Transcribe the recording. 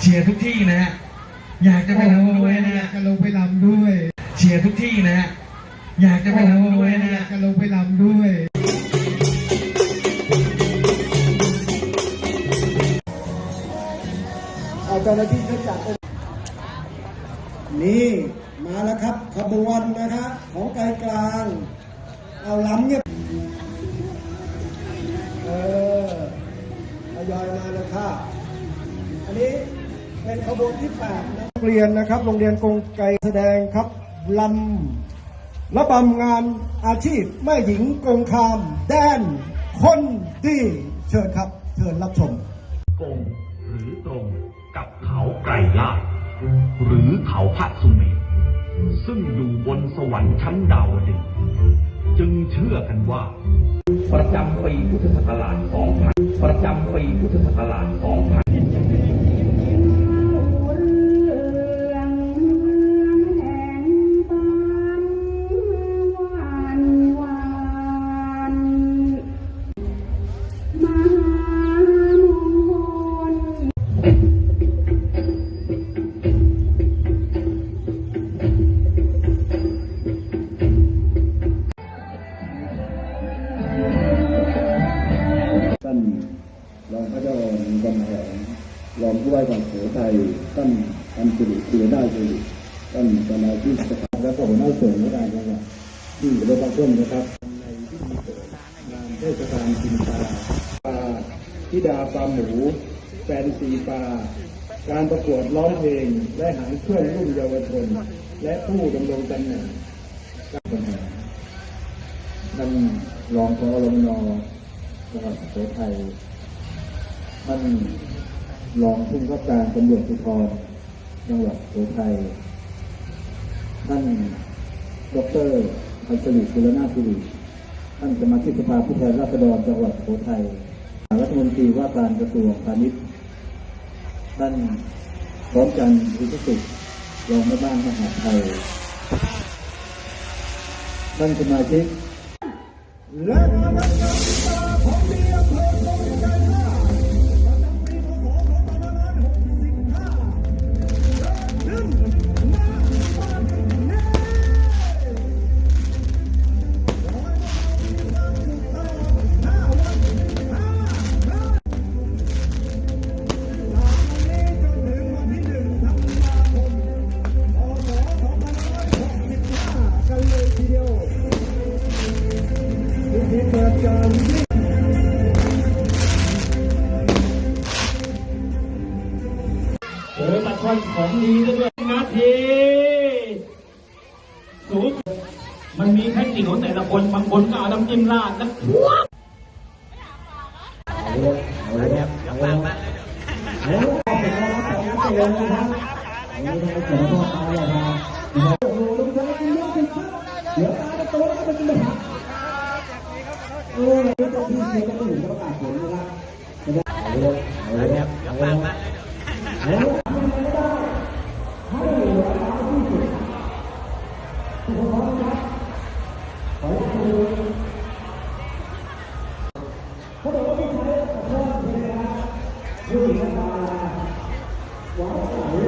เชียร์ทุกที่นะฮะอยากจะไปรำด้วยนะกจะลงไปรำด้วย เชียร์ทุกที่นะฮะอยากจะไปรำด้วยนะกจะลงไปรำด้วยเจ้าหน้าที่เขาจัดนี่มาแล้วครับขบวนนะครับของไกลกลาง เอาล้ำเนี่ย อยมาเลยค่ะอันนี้เป็นขบวนที่แปดนะนักเรียนนะครับ โรงเรียนกงไกรแสดงครับลำระบำงานอาชีพแม่หญิงกงคาม แดน คนดีเชิญครับ เชิญรับชมกงหรือตรงกับเขาไกรลาดหรือเขาพระสุเมรุซึ่งอยู่บนสวรรค์ชั้นดาวดึงส์จึงเชื่อกันว่า ประจำปีพุทธศักราช2000 ประจำปีพุทธศักราช ผู้ว่าการสุโขทัยท่านอันสิริเสียได้สิริท่านสมาชิกสภาและก็หัวหน้าส่วนราชการจังหวัดที่ได้รับร่วมนะครับในพิธีเปิดงานเทศกาลกินปลาปลาธิดาปลาหมูแฟนซีปลาการประกวดร้องเพลงและหางเครื่องรุ่นเยาวชน และผู้ดำรงตำแหน่งการบริหารท่านรองพอรมนจังหวัดสุโขทัยท่าน รองผู้บังคับการตำรวจภูธรจังหวัดสุโขทัยท่านดรพันสลิกุลนาสิริท่านสมาชิกสภาผู้แทนราษฎรจังหวัดสุโขทัยรัฐมนตรีว่าการกระทรวงพาณิชย์ท่านพร้อมกันอุตสุขรองแม่บ้านมหาไทยท่านสมาชิกและ ค่ของดีด้วยนาทีสูตมันมีแค่กติกของแต่ละคนบางคนก็เอาน้ำจิ้มราดนะพวกเเขาบอกว่าพี่ไทยขอโทษทีนะครับยุ่งนะตาว้าว